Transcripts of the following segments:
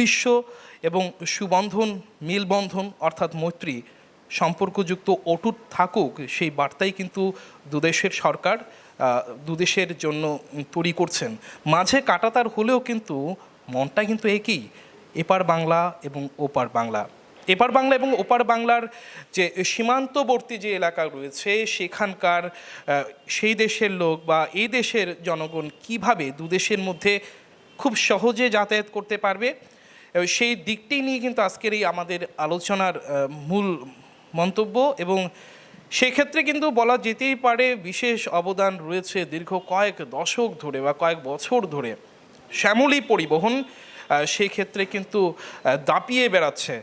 দৃশ্য এবং সুবন্ধন, মিলবন্ধন অর্থাৎ মৈত্রী সম্পর্কযুক্ত অটুট থাকুক, সেই বার্তাই কিন্তু দুদেশের সরকার দুদেশের জন্য তৈরি করছেন। মাঝে কাটাতার হলেও কিন্তু মনটা কিন্তু একই, এপার বাংলা এবং ওপার বাংলা। এপার বাংলা এবং ওপার বাংলার যে সীমান্তবর্তী যে এলাকা রয়েছে, সেখানকার সেই দেশের লোক বা এই দেশের জনগণ কীভাবে দুদেশের মধ্যে খুব সহজে যাতায়াত করতে পারবে? সেই দিকটি নিয়ে কিন্তু আজকের এই আমাদের আলোচনার মূল মন্তব্য এবং সেক্ষেত্রে কিন্তু বলা যেতেই পারে বিশেষ অবদান রয়েছে দীর্ঘ কয়েক দশক ধরে বা কয়েক বছর ধরে শ্যামলী পরিবহন সেই ক্ষেত্রে কিন্তু দাপিয়ে বেড়াচ্ছে।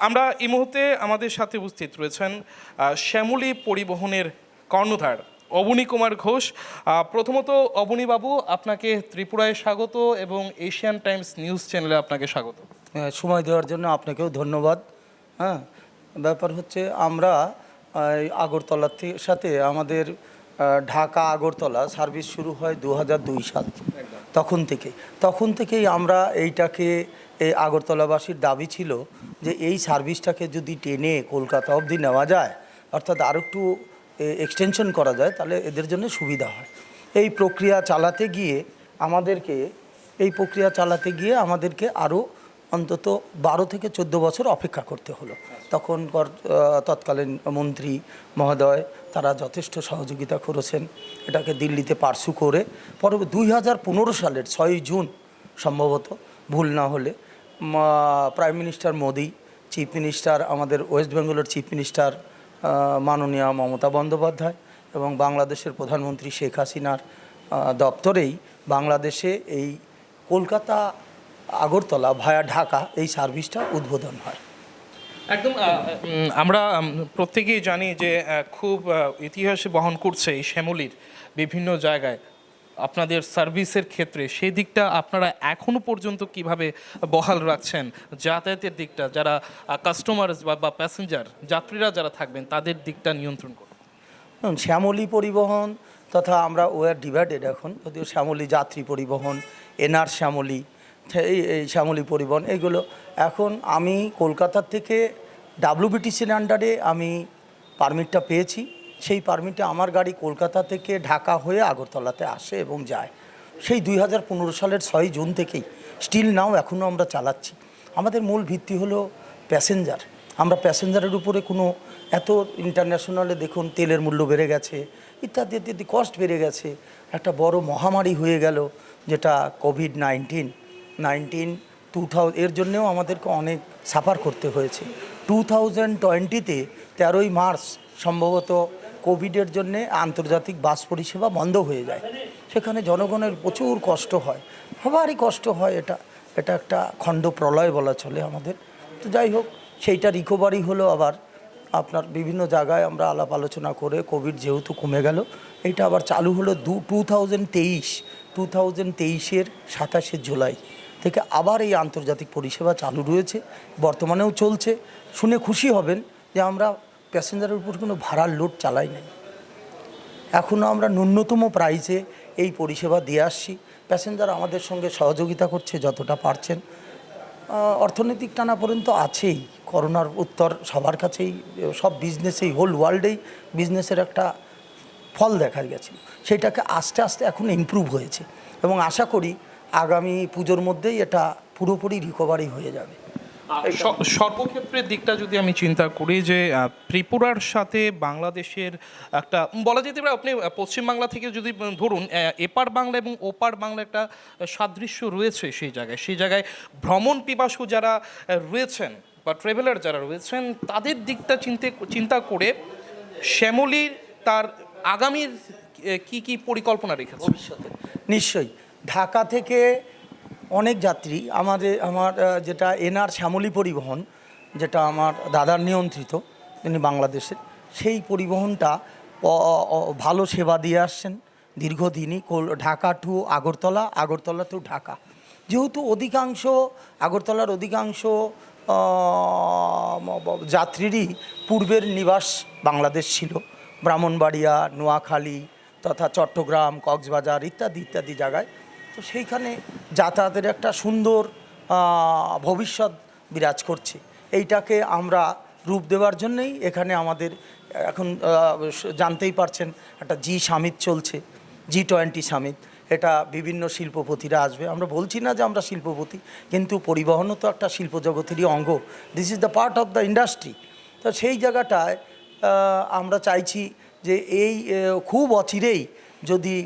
আমরা এই মুহূর্তে আমাদের সাথে উপস্থিত রয়েছেন শ্যামলী পরিবহনের কর্ণধার অবনী কুমার ঘোষ। প্রথমত অবনী বাবু আপনাকে ত্রিপুরায় স্বাগত এবং এশিয়ান টাইমস নিউজ চ্যানেলে আপনাকে স্বাগত। সময় দেওয়ার জন্য আপনাকেও ধন্যবাদ। হ্যাঁ ব্যাপার হচ্ছে আমরা আগরতলার সাথে আমাদের ঢাকা আগরতলা সার্ভিস শুরু হয় দু হাজার দুই সাল। তখন থেকে। তখন থেকেই আমরা এইটাকে এই আগরতলাবাসীর দাবি ছিল যে এই সার্ভিসটাকে যদি টেনে কলকাতা অবধি নেওয়া যায় অর্থাৎ আরেকটু একটু এক্সটেনশন করা যায়, তাহলে এদের জন্য সুবিধা হয়। এই প্রক্রিয়া চালাতে গিয়ে আমাদেরকে, এই প্রক্রিয়া চালাতে গিয়ে আমাদেরকে আরও অন্তত বারো থেকে চোদ্দ বছর অপেক্ষা করতে হলো। তখন তৎকালীন মন্ত্রী মহোদয়, তারা যথেষ্ট সহযোগিতা করেছেন। এটাকে দিল্লিতে পার্সু করে পরে দুই হাজার পনেরো সালের ছয়ই জুন সম্ভবত, ভুল না হলে prime minister Modi chief minister আমাদের ওয়েস্ট বেঙ্গলের চিফ মিনিস্টার মাননীয়া মমতা বন্দ্যোপাধ্যায় এবং বাংলাদেশের প্রধানমন্ত্রী শেখ হাসিনার দপ্তরেই বাংলাদেশে এই কলকাতা, আগরতলা ভায়া ঢাকা এই সার্ভিসটা উদ্বোধন হয়। একদম আমরা প্রত্যেকেই জানি যে খুব ইতিহাস বহন করছে এই শ্যামলির বিভিন্ন জায়গায়। আপনাদের সার্ভিসের ক্ষেত্রে সেই দিকটা আপনারা এখনও পর্যন্ত কীভাবে বহাল রাখছেন? যাতায়াতের দিকটা, যারা কাস্টমার বা বা প্যাসেঞ্জার যাত্রীরা যারা থাকবেন, তাদের দিকটা নিয়ন্ত্রণ করুন। শ্যামলী পরিবহন তথা আমরা ওয়ার ডিভাইডেড এখন, যদিও শ্যামলী যাত্রী পরিবহন, এনআর শ্যামলী, এই এই শ্যামলী পরিবহন এগুলো এখন আমি কলকাতার থেকে ডাব্লিউবিটিসির আন্ডারে আমি পারমিটটা পেয়েছি। সেই পারমিটে আমার গাড়ি কলকাতা থেকে ঢাকা হয়ে আগরতলাতে আসে এবং যায়। সেই দুই হাজার পনেরো সালের ছয় জুন থেকেই স্টিল নাও এখনও আমরা চালাচ্ছি। আমাদের মূল ভিত্তি হলো প্যাসেঞ্জার আমরা প্যাসেঞ্জারের উপরে কোনো এত ইন্টারন্যাশনালে দেখুন তেলের মূল্য বেড়ে গেছে, ইত্যাদি ইত্যাদি কস্ট বেড়ে গেছে। একটা বড় মহামারী হয়ে গেল যেটা কোভিড নাইন্টিন নাইনটিন টু এর জন্যেও আমাদেরকে অনেক সাফার করতে হয়েছে। টু থাউজেন্ড টোয়েন্টিতে তেরোই মার্চ সম্ভবত কোভিডের জন্যে আন্তর্জাতিক বাস পরিষেবা বন্ধ হয়ে যায়। সেখানে জনগণের প্রচুর কষ্ট হয়। সবারই কষ্ট হয় এটা। এটা একটা খণ্ড প্রলয় বলা চলে আমাদের। তো যাই হোক, সেইটা রিকভারি হলো আবার। আপনার বিভিন্ন জায়গায় আমরা আলাপ আলোচনা করে কোভিড যেহেতু কমে গেল এটা আবার চালু হলো দু টু থাউজেন্ড তেইশ টু থাউজেন্ড তেইশের সাতাশে জুলাই থেকে আবার এই আন্তর্জাতিক পরিষেবা চালু রয়েছে, বর্তমানেও চলছে। শুনে খুশি হবেন যে আমরা প্যাসেঞ্জারের উপর কোনো ভাড়ার লোড চালাই নাই। এখনও আমরা ন্যূনতম প্রাইসে এই পরিষেবা দিয়ে আসছি। প্যাসেঞ্জার আমাদের সঙ্গে সহযোগিতা করছে যতটা পারছেন। অর্থনৈতিক টানা পর্যন্ত আছেই। করোনার উত্তর সবার কাছেই, সব বিজনেসেই হোল ওয়ার্ল্ডেই বিজনেসের একটা ফল দেখা গেছে। সেটাকে আস্তে আস্তে এখন ইমপ্রুভ হয়েছে। এবং আশা করি আগামী পুজোর মধ্যেই এটা পুরোপুরি রিকভারি হয়ে যাবে। সর্বক্ষেত্রের দিকটা যদি আমি চিন্তা করি যে ত্রিপুরার সাথে বাংলাদেশের একটা, বলা যেতে পারে আপনি পশ্চিমবাংলা থেকে যদি ধরুন এপার বাংলা এবং ওপার বাংলা একটা সাদৃশ্য রয়েছে সেই জায়গায়। সেই জায়গায় ভ্রমণ পিপাসু যারা রয়েছেন বা ট্রেভেলার যারা রয়েছেন, তাদের দিকটা চিন্তে, চিন্তা করে শ্যামলীর তার আগামীর কি কি পরিকল্পনা রেখেছে? ভবিষ্যতে। নিশ্চয়ই। ঢাকা থেকে অনেক যাত্রী। আমাদের, আমার যেটা এনআর শ্যামলী পরিবহন, যেটা আমার দাদার নিয়ন্ত্রিত, তিনি বাংলাদেশের, সেই পরিবহনটা ভালো সেবা দিয়ে আসছেন। দীর্ঘদিনই ঢাকা টু আগরতলা আগরতলা টু ঢাকা। যেহেতু অধিকাংশ, আগরতলার অধিকাংশ যাত্রীরই পূর্বের নিবাস বাংলাদেশ ছিল। ব্রাহ্মণবাড়িয়া, নোয়াখালী, তথা চট্টগ্রাম, কক্সবাজার ইত্যাদি ইত্যাদি জায়গায় তো সেইখানে যাতায়াতের একটা সুন্দর ভবিষ্যৎ বিরাজ করছে। এইটাকে আমরা রূপ দেওয়ার জন্যই এখানে আমাদের এখন জানতেই পারছেন একটা জি সামিট চলছে, জি টোয়েন্টি সামিট। এটা বিভিন্ন শিল্পপতিরা আসবে। আমরা বলছি না যে আমরা শিল্পপতি, কিন্তু পরিবহনও তো একটা শিল্প জগতেরই অঙ্গ। This is the part of the industry তো সেই জায়গাটায় আমরা চাইছি যে এই খুব অচিরেই যদি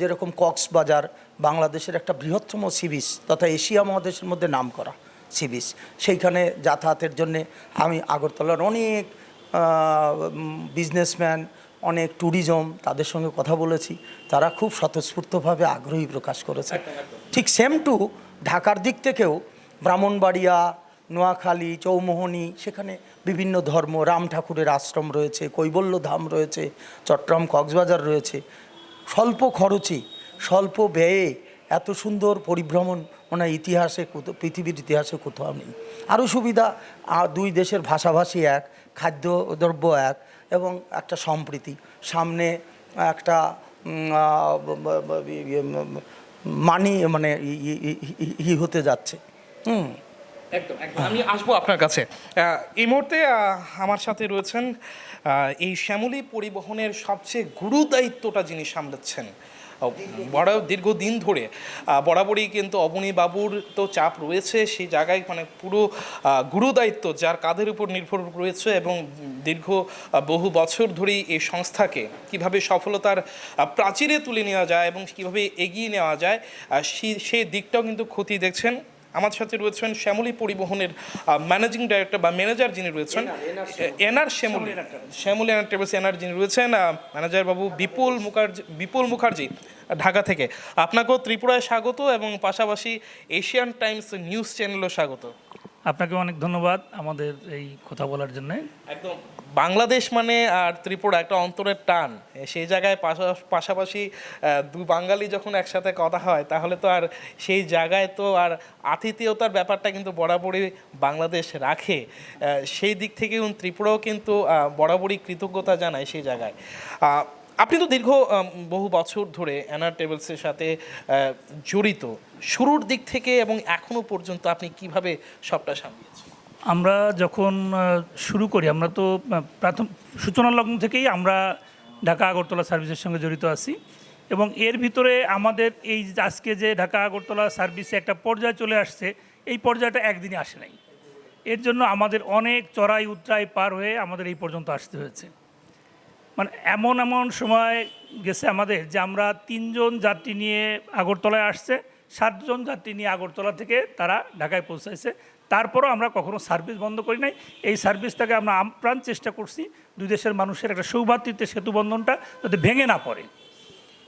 যেরকম কক্সবাজার বাংলাদেশের একটা বৃহত্তম সি বিচ তথা এশিয়া মহাদেশের মধ্যে নাম করা সি বিচ সেইখানে যাতায়াতের জন্যে আমি আগরতলার অনেক বিজনেসম্যান অনেক ট্যুরিজম তাদের সঙ্গে কথা বলেছি। তারা খুব স্বতঃস্ফূর্তভাবে আগ্রহী প্রকাশ করেছে। ঠিক সেম টু ঢাকার দিক থেকেও ব্রাহ্মণবাড়িয়া নোয়াখালী চৌমোহনী সেখানে বিভিন্ন ধর্ম রাম ঠাকুরের আশ্রম রয়েছে কৈবল্য ধাম রয়েছে চট্টগ্রাম কক্সবাজার রয়েছে। স্বল্প খরচে স্বল্প ব্যয়ে এত সুন্দর পরিভ্রমণ মানে ইতিহাসে পৃথিবীর ইতিহাসে কোথাও নেই। আরও সুবিধা দুই দেশের ভাষাভাষী এক খাদ্যদ্রব্য এক এবং একটা সম্প্রীতি। সামনে একটা মানি মানে ই- হতে যাচ্ছে। হুম। একদম একদম। আমি আসব আপনার কাছে। এই মুহূর্তে আমার সাথে রয়েছেন এই শ্যামলী পরিবহনের সবচেয়ে গুরু দায়িত্বটা যিনি সামলাচ্ছেন বড় দীর্ঘদিন ধরে বরাবরই কিন্তু অবনী বাবুর তো চাপ রয়েছে, সেই জায়গায় মানে পুরো গুরু দায়িত্ব যার কাঁধের উপর নির্ভর রয়েছে এবং দীর্ঘ বহু বছর ধরেই এই সংস্থাকে কীভাবে সফলতার প্রাচীরে তুলে নেওয়া যায় এবং কীভাবে এগিয়ে নেওয়া যায় সেই দিকটাও কিন্তু ক্ষতি দেখছেন আমার সাথে রয়েছেন শ্যামলী পরিবহনের ম্যানেজিং ডাইরেক্টর বা ম্যানেজার যিনি রয়েছেন NR Shyamoli. Shyamoli. NR travels NR যিনি রয়েছেন ম্যানেজার বাবু বিপুল মুখার্জি বিপুল মুখার্জি ঢাকা থেকে। আপনাকেও ত্রিপুরায় স্বাগত এবং পাশাপাশি এশিয়ান টাইমস নিউজ চ্যানেলও স্বাগত। আপনাকে অনেক ধন্যবাদ আমাদের এই কথা বলার জন্য। একদম, বাংলাদেশ মানে আর ত্রিপুরা একটা অন্তরের টান। সেই জায়গায় পাশা- পাশাপাশি দু বাঙালি যখন একসাথে কথা হয়, তাহলে তো আর সেই জায়গায় তো আর আতিথেয়তার ব্যাপারটা কিন্তু বরাবরই বাংলাদেশ রাখে। সেই দিক থেকে ত্রিপুরাও কিন্তু বরাবরই কৃতজ্ঞতা জানায় সেই জায়গায়। আপনি তো দীর্ঘ বহু বছর ধরে অ্যানার টেবলসের সাথে জড়িত। শুরুর দিক থেকে এবং এখনও পর্যন্ত আপনি কীভাবে সবটা সামলিয়েছেন? আমরা যখন শুরু করি, আমরা তো প্রাথম সূচনা লগ্ন থেকেই আমরা ঢাকা আগরতলা সার্ভিসের সঙ্গে জড়িত আছি। এবং এর ভিতরে আমাদের এই আজকে যে ঢাকা আগরতলা সার্ভিসে একটা পর্যায়ে চলে আসছে, এই পর্যায়টা একদিনে আসে নাই। এর জন্য আমাদের অনেক চড়াই উতরাই পার হয়ে আমাদের এই পর্যন্ত আসতে হয়েছে। মানে এমন এমন সময় গেছে আমাদের যে আমরা তিনজন যাত্রী নিয়ে আগরতলায় আসছে, সাতজন যাত্রী নিয়ে আগরতলা থেকে তারা ঢাকায় পৌঁছাইছে। তারপরও আমরা কখনো সার্ভিস বন্ধ করি নাই। এই সার্ভিসটাকে আমরা আপ্রাণ চেষ্টা করছি দুই দেশের মানুষের একটা সৌভাতৃত্বের সেতুবন্ধনটা যাতে ভেঙে না পড়ে।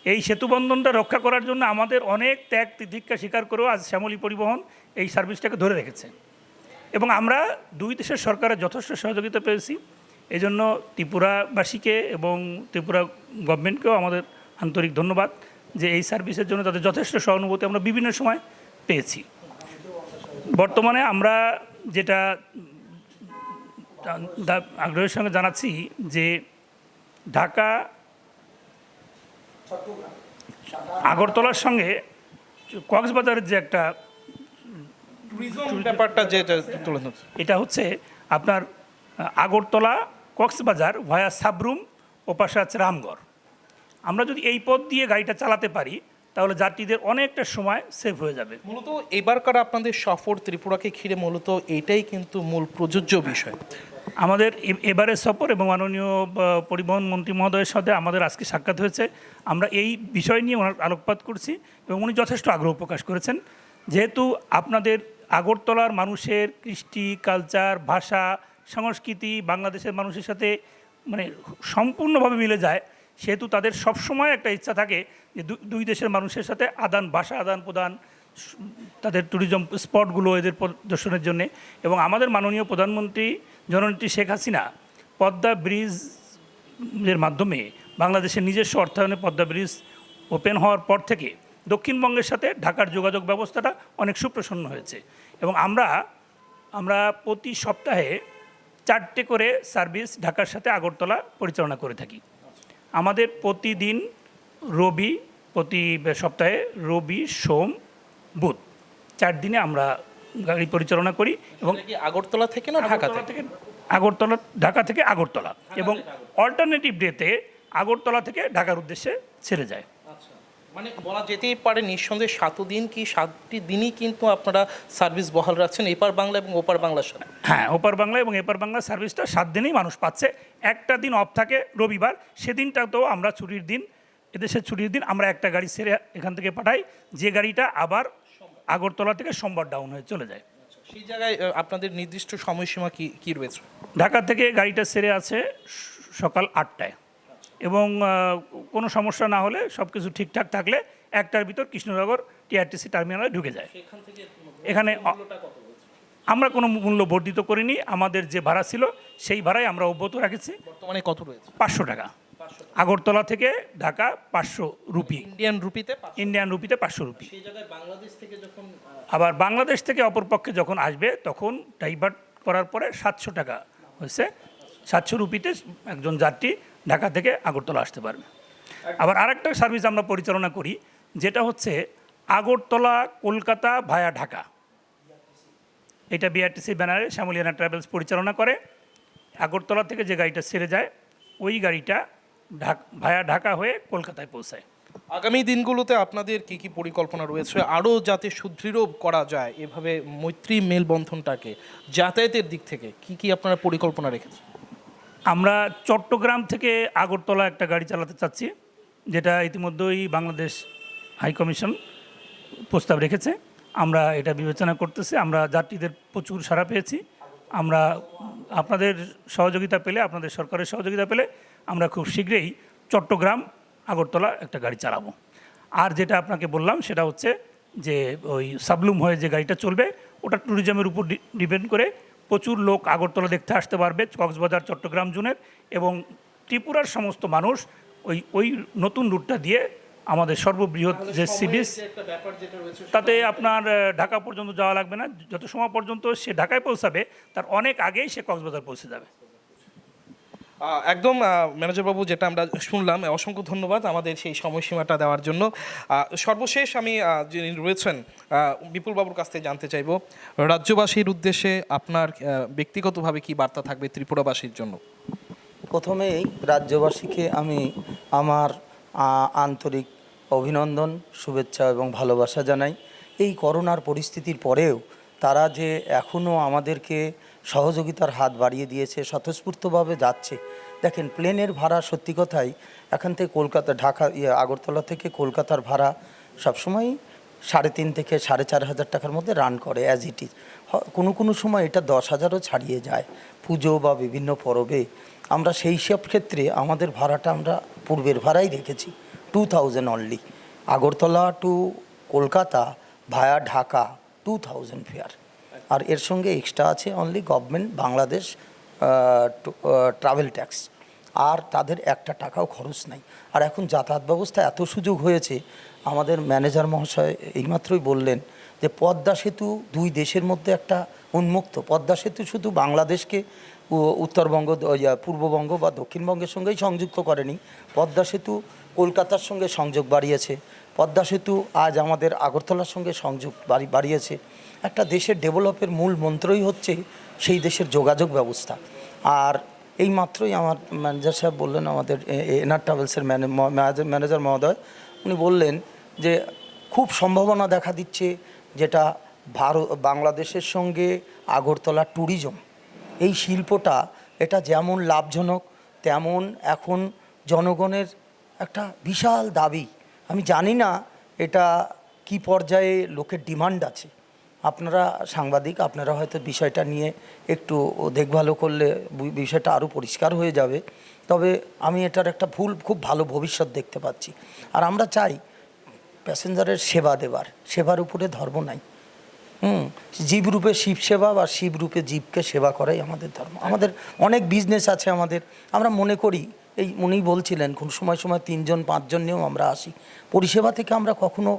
এই সেতুবন্ধনটা রক্ষা করার জন্য আমাদের অনেক ত্যাগ তিতিক্ষা স্বীকার করেও আজ শ্যামলী পরিবহন এই সার্ভিসটাকে ধরে রেখেছে। এবং আমরা দুই দেশের সরকারের যথেষ্ট সহযোগিতা পেয়েছি। এই জন্য ত্রিপুরাবাসীকে এবং ত্রিপুরা গভর্নমেন্টকেও আমাদের আন্তরিক ধন্যবাদ যে এই সার্ভিসের জন্য তাদের যথেষ্ট সহানুভূতি আমরা বিভিন্ন সময় পেয়েছি। বর্তমানে আমরা যেটা আগ্রহের সঙ্গে জানাচ্ছি যে ঢাকা আগরতলার সঙ্গে কক্সবাজারের যে একটা ব্যাপারটা যে যে তুলে ধরছে। এটা হচ্ছে আপনার আগরতলা কক্সবাজার ভায়া সাবরুম ও পাশে আছে রামগড়। আমরা যদি এই পথ দিয়ে গাড়িটা চালাতে পারি তাহলে যাত্রীদের অনেকটা সময় সেভ হয়ে যাবে। মূলত এবারকার আপনাদের সফর ত্রিপুরাকে ঘিরে মূলত এটাই কিন্তু মূল প্রযোজ্য বিষয়। আমাদের এবারের সফর এবং মাননীয় পরিবহন মন্ত্রী মহোদয়ের সাথে আমাদের আজকে সাক্ষাৎ হয়েছে। আমরা এই বিষয় নিয়ে ওনার আলোকপাত করছি এবং উনি যথেষ্ট আগ্রহ প্রকাশ করেছেন। যেহেতু আপনাদের আগরতলার মানুষের কৃষ্টি কালচার ভাষা সংস্কৃতি, বাংলাদেশের মানুষের সাথে মানে সম্পূর্ণভাবে মিলে যায়, সেহেতু তাদের সবসময় একটা ইচ্ছা থাকে যে দুই দেশের মানুষের সাথে আদান, ভাষা আদান প্রদান, তাদের ট্যুরিজম স্পটগুলো এদের প্রদর্শনের জন্য। এবং আমাদের মাননীয় প্রধানমন্ত্রী জননেত্রী শেখ হাসিনা পদ্মা ব্রিজের মাধ্যমে বাংলাদেশের নিজস্ব অর্থায়নে পদ্মা ব্রিজ ওপেন হওয়ার পর থেকে দক্ষিণবঙ্গের সাথে ঢাকার যোগাযোগ ব্যবস্থাটা অনেক সুপ্রসন্ন হয়েছে। এবং আমরা আমরা প্রতি সপ্তাহে চারটে করে সার্ভিস ঢাকার সাথে আগরতলা পরিচালনা করে থাকি। আমাদের প্রতিদিন রবি প্রতি সপ্তাহে রবি সোম বুধ চার দিনে আমরা গাড়ি পরিচালনা করি এবং আগরতলা থেকে না ঢাকা থেকে? আগরতলা ঢাকা থেকে আগরতলা এবং অল্টারনেটিভ ডেতে আগরতলা থেকে ঢাকার উদ্দেশ্যে ছেড়ে যায়। মানে বলা যেতেই পারে নিঃসন্দেহে সাত দিন কি সাতটি দিনই কিন্তু আপনারা সার্ভিস বহাল রাখছেন এপার বাংলা এবং ওপার বাংলার সাথে? হ্যাঁ ওপার বাংলা এবং এপার বাংলা সার্ভিসটা সাত দিনেই মানুষ পাচ্ছে। একটা দিন অফ থাকে রবিবার সেদিনটাতেও আমরা ছুটির দিন এদেশের ছুটির দিন আমরা একটা গাড়ি সেরে এখান থেকে পাঠাই যে গাড়িটা আবার আগরতলা থেকে সোমবার ডাউন হয়ে চলে যায়। সেই জায়গায় আপনাদের নির্দিষ্ট সময়সীমা কি কী রয়েছে? ঢাকা থেকে গাড়িটা সেরে আছে সকাল আটটায়। এবং কোনো সমস্যা না হলে সব কিছু ঠিকঠাক থাকলে একটার ভিতর কৃষ্ণনগর টিআরটিসি টার্মিনালে ঢুকে যায়। এখানে আমরা কোনো মূল্য বর্ধিত করিনি আমাদের যে ভাড়া ছিল সেই ভাড়াই আমরা অব্যাহত রেখেছি। বর্তমানে কত রয়েছে? পাঁচশো টাকা। আগরতলা থেকে ঢাকা পাঁচশো রুপি। ইন্ডিয়ান রুপিতে ইন্ডিয়ান রুপিতে পাঁচশো রুপি। বাংলাদেশ থেকে যখন আবার বাংলাদেশ থেকে অপরপক্ষে যখন আসবে তখন ডাইভার্ট করার পরে সাতশো টাকা হয়েছে। সাতশো রুপিতে একজন যাত্রী ঢাকা থেকে আগরতলা আসতে পারবে। আবার আরেকটা সার্ভিস আমরা পরিচালনা করি, যেটা হচ্ছে আগরতলা, কলকাতা ভায়া ঢাকা। এটা বিআরটিসি ব্যানারে শ্যামলিয়ানা ট্রাভেলস পরিচালনা করে। আগরতলা থেকে যে গাড়িটা ছেড়ে যায়, ওই গাড়িটা ঢাক ভায়া ঢাকা হয়ে কলকাতায় পৌঁছায়। আগামী দিনগুলোতে আপনাদের কি কি পরিকল্পনা রয়েছে? আরও যাতে সুদৃঢ় করা যায়, এভাবে মৈত্রী মেলবন্ধনটাকে যাতায়াতের দিক থেকে কি কি আপনারা পরিকল্পনা রেখেছেন? আমরা চট্টগ্রাম থেকে আগরতলা একটা গাড়ি চালাতে চাচ্ছি, যেটা ইতিমধ্যেই বাংলাদেশ হাই কমিশন প্রস্তাব রেখেছে। আমরা এটা বিবেচনা করতেছি, আমরা যাত্রীদের প্রচুর সাড়া পেয়েছি। আমরা আপনাদের সহযোগিতা পেলে, আপনাদের সরকারের সহযোগিতা পেলে আমরা খুব শীঘ্রই চট্টগ্রাম, আগরতলা একটা গাড়ি চালাবো। আর যেটা আপনাকে বললাম, সেটা হচ্ছে যে ওই সাবলুম হয়ে যে গাড়িটা চলবে, ওটা ট্যুরিজমের উপর ডিপেন্ড করে প্রচুর লোক আগরতলা দেখতে আসতে পারবে কক্সবাজার চট্টগ্রাম জুনের এবং ত্রিপুরার সমস্ত মানুষ ওই ওই নতুন রুটটা দিয়ে আমাদের সর্ববৃহৎ যে সি বিচ একটা ব্যাপার যেটা রয়েছে তাতে আপনার ঢাকা পর্যন্ত যাওয়া লাগবে না। যত সময় পর্যন্ত সে ঢাকায় পৌঁছাবে তার অনেক আগেই সে কক্সবাজার পৌঁছে যাবে। একদম আহ, ম্যানেজার বাবু যেটা আমরা শুনলাম অসংখ্য ধন্যবাদ আমাদের সেই সময়সীমাটা দেওয়ার জন্য। সর্বশেষ আমি যিনি রয়েছেন বিপুলবাবুর কাছ থেকে জানতে চাইব রাজ্যবাসীর উদ্দেশ্যে আপনার ব্যক্তিগতভাবে কি বার্তা থাকবে ত্রিপুরাবাসীর জন্য? প্রথমেই রাজ্যবাসীকে আমি আমার আন্তরিক অভিনন্দন শুভেচ্ছা এবং ভালোবাসা জানাই। এই করোনার পরিস্থিতির পরেও তারা যে এখনও আমাদেরকে সহযোগিতার হাত বাড়িয়ে দিয়েছে, স্বতঃস্ফূর্তভাবে যাচ্ছে। দেখেন প্লেনের ভাড়া সত্যি কথাই, এখান থেকে কলকাতা, ঢাকা ইয়ে আগরতলা থেকে কলকাতার ভাড়া সবসময়ই সাড়ে তিন থেকে সাড়ে চার হাজার টাকার মধ্যে রান করে অ্যাজ ইট ইজ কোনো কোনো সময় এটা দশ হাজারও ছাড়িয়ে যায়, পুজো বা বিভিন্ন পরবে। আমরা সেই সব ক্ষেত্রে আমাদের ভাড়াটা আমরা পূর্বের ভাড়াই রেখেছি two thousand only Agartala to Kolkata via Dhaka two thousand fare আর এর সঙ্গে এক্সট্রা আছে only government Bangladesh travel tax আর তাদের একটা টাকাও খরচ নাই। আর এখন যাতায়াত ব্যবস্থা এত সুযোগ হয়েছে, আমাদের ম্যানেজার মহাশয় এইমাত্রই বললেন যে পদ্মা সেতু দুই দেশের মধ্যে একটা উন্মুক্ত। পদ্মা সেতু শুধু বাংলাদেশকে উত্তরবঙ্গ পূর্ববঙ্গ বা দক্ষিণবঙ্গের সঙ্গেই সংযুক্ত করেনি। পদ্মা সেতু কলকাতার সঙ্গে সংযোগ বাড়িয়েছে। পদ্মা সেতু আজ আমাদের আগরতলার সঙ্গে সংযোগ বাড়িয়েছে। একটা দেশের ডেভেলপের মূল মন্ত্রই হচ্ছে সেই দেশের যোগাযোগ ব্যবস্থা। আর এই মাত্রই আমার ম্যানেজার সাহেব বললেন, আমাদের এনআর ট্রাভেলসের ম্যানেজার ম্যানেজার মহোদয়, উনি বললেন যে খুব সম্ভাবনা দেখা দিচ্ছে যেটা ভারত বাংলাদেশের সঙ্গে আগরতলা ট্যুরিজম এই শিল্পটা এটা যেমন লাভজনক, তেমন এখন জনগণের একটা বিশাল দাবি। আমি জানি না এটা কি পর্যায়ে লোকের ডিমান্ড আছে। আপনারা সাংবাদিক, আপনারা হয়তো বিষয়টা নিয়ে একটু দেখভালও করলে বিষয়টা আরও পরিষ্কার হয়ে যাবে। তবে আমি এটার একটা ভুল, খুব ভালো ভবিষ্যৎ দেখতে পাচ্ছি। আর আমরা চাই প্যাসেঞ্জারের সেবা দেবার। সেবার উপরে ধর্ম নাই। হুম জীবরূপে শিব সেবা বা শিবরূপে জীবকে সেবা করাই আমাদের ধর্ম। আমাদের অনেক বিজনেস আছে আমাদের। আমরা মনে করি, এই উনি বলছিলেন কোন সময় সময় তিনজন, পাঁচজন নিয়েও আমরা আসি। পরিষেবা থেকে আমরা কখনো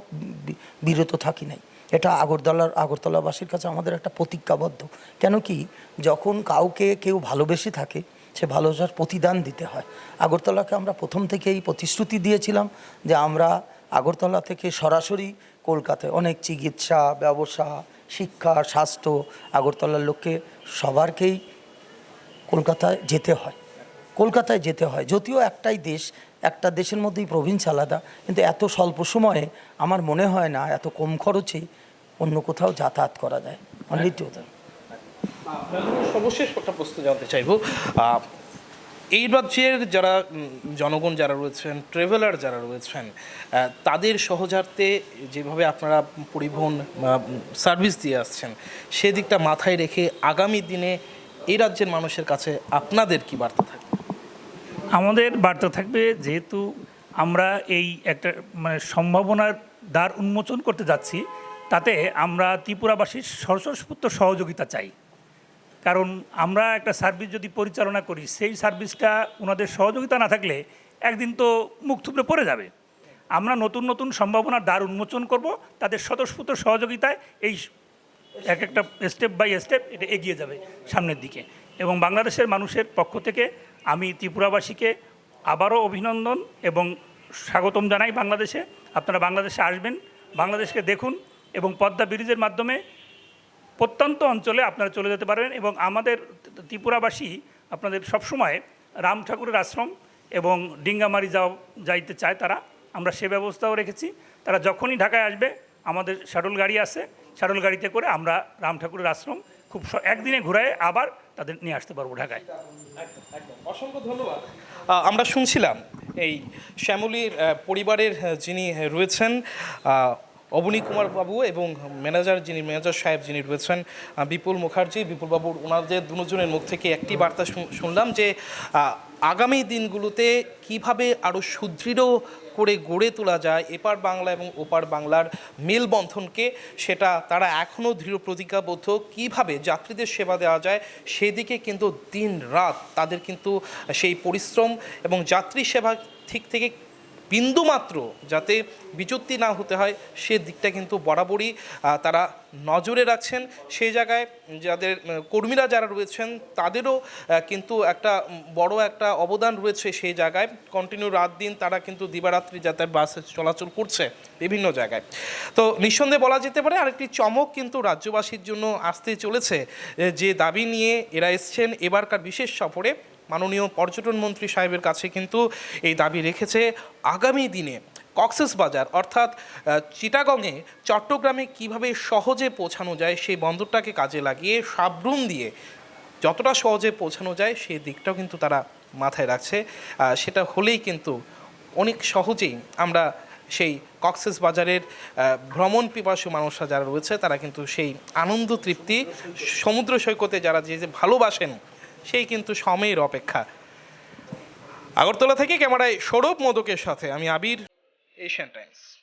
বিরত থাকি নাই। এটা আগরতলার, আগরতলাবাসীর কাছে আমাদের একটা প্রতিজ্ঞাবদ্ধ। কেন কি যখন কাউকে কেউ ভালোবেসে থাকে, সে ভালোবাসার প্রতিদান দিতে হয়। আগরতলাকে আমরা প্রথম থেকেই প্রতিশ্রুতি দিয়েছিলাম যে আমরা আগরতলা থেকে সরাসরি কলকাতায় অনেক চিকিৎসা, ব্যবসা, শিক্ষা, স্বাস্থ্য আগরতলার লোককে সবারকেই কলকাতায় যেতে হয়। কলকাতায় যেতে হয়, যদিও একটাই দেশ একটা দেশের মধ্যেই প্রভিন্স আলাদা, কিন্তু এত স্বল্প সময়ে আমার মনে হয় না, এত কম খরচেই অন্য কোথাও যাতায়াত করা যায়। অনলি টু সর্বশেষ একটা প্রশ্ন জানতে চাইব। এই রাজ্যের যারা জনগণ যারা রয়েছেন ট্রেভেলার যারা রয়েছেন তাদের সহজার্থে যেভাবে আপনারা পরিবহন সার্ভিস দিয়ে আসছেন, সেদিকটা মাথায় রেখে আগামী দিনে এই রাজ্যের মানুষের কাছে আপনাদের কি বার্তা থাকবে? আমাদের বার্তা থাকবে যেহেতু আমরা এই একটা মানে সম্ভাবনার দ্বার উন্মোচন করতে যাচ্ছি, তাতে আমরা ত্রিপুরাবাসীর সর্বস্ফূর্ত সহযোগিতা চাই। কারণ আমরা একটা সার্ভিস যদি পরিচালনা করি, সেই সার্ভিসটা ওনাদের সহযোগিতা না থাকলে একদিন তো মুখ থুবড়ে পড়ে যাবে। আমরা নতুন নতুন সম্ভাবনার দ্বার উন্মোচন করব, তাদের স্বতঃস্ফূর্ত সহযোগিতায় এই এক একটা স্টেপ বাই স্টেপ এটা এগিয়ে যাবে সামনের দিকে। এবং বাংলাদেশের মানুষের পক্ষ থেকে আমি ত্রিপুরাবাসীকে আবারও অভিনন্দন এবং স্বাগতম জানাই বাংলাদেশে। আপনারা বাংলাদেশে আসবেন, বাংলাদেশকে দেখুন এবং পদ্মা ব্রিজের মাধ্যমে প্রত্যন্ত অঞ্চলে আপনারা চলে যেতে পারবেন এবং আমাদের ত্রিপুরাবাসী আপনাদের সবসময় রাম ঠাকুরের আশ্রম এবং ডিঙ্গামারি যাও, যাইতে চায় তারা। আমরা সে ব্যবস্থাও রেখেছি। তারা যখনই ঢাকায় আসবে, আমাদের শাটল গাড়ি আছে, শাটল গাড়িতে করে আমরা রাম ঠাকুরের আশ্রম খুব একদিনে ঘুরায় আবার তাদের নিয়ে আসতে পারব ঢাকায়। অসংখ্য ধন্যবাদ। আমরা শুনছিলাম এই শ্যামলীর পরিবারের যিনি রয়েছেন অবনী কুমার বাবু এবং ম্যানেজার যিনি, ম্যানেজার সাহেব যিনি রয়েছেন বিপুল মুখার্জি বিপুল বাবুর ওনাদের দুজনের মুখ থেকে একটি বার্তা শুনলাম যে আগামী দিনগুলোতে কীভাবে আরও সুদৃঢ় করে গড়ে তোলা যায় এপার বাংলা এবং ওপার বাংলার মেলবন্ধনকে, সেটা তারা এখনও দৃঢ় প্রতিজ্ঞাবদ্ধ, কীভাবে যাত্রীদের সেবা দেওয়া যায়, সেদিকে কিন্তু দিন রাত তাদের কিন্তু সেই পরিশ্রম এবং যাত্রী সেবা ঠিক থেকে বিন্দুমাত্র যাতে বিচ্যুতি না হতে হয়, সে দিকটা কিন্তু বরাবরই তারা নজরে রাখছেন। সেই জায়গায় যাদের কর্মীরা যারা রয়েছেন, তাদেরও কিন্তু একটা বড় একটা অবদান রয়েছে সেই জায়গায়। কন্টিনিউ রাত দিন তারা কিন্তু দিবারাত্রি যাতায়াত বাস চলাচল করছে বিভিন্ন জায়গায়। তো নিঃসন্দেহে বলা যেতে পারে, আরেকটি চমক কিন্তু রাজ্যবাসীর জন্য আসতে চলেছে যে দাবি নিয়ে এরা এসছেন এবারকার বিশেষ সফরে। মাননীয় পর্যটন মন্ত্রী সাহেবের কাছে কিন্তু এই দাবি রেখেছে, আগামী দিনে কক্সেস বাজার অর্থাৎ চিটাগংয়ে চট্টগ্রামে কীভাবে সহজে পৌঁছানো যায় সেই বন্দরটাকে কাজে লাগিয়ে সাবরুম দিয়ে যতটা সহজে পৌঁছানো যায় সেই দিকটাও কিন্তু তারা মাথায় রাখছে। সেটা হলেই কিন্তু অনেক সহজেই আমরা সেই কক্সেস বাজারের ভ্রমণ পিপাসু মানুষরা যারা রয়েছে তারা কিন্তু সেই আনন্দ তৃপ্তি সমুদ্র সৈকতে যারা যে ভালোবাসেন সেই কিন্তু সময়ের অপেক্ষা। আগরতলা থেকে ক্যামেরায় সৌরভ মোদকের সাথে আমি আবির এশিয়ান টাইমস।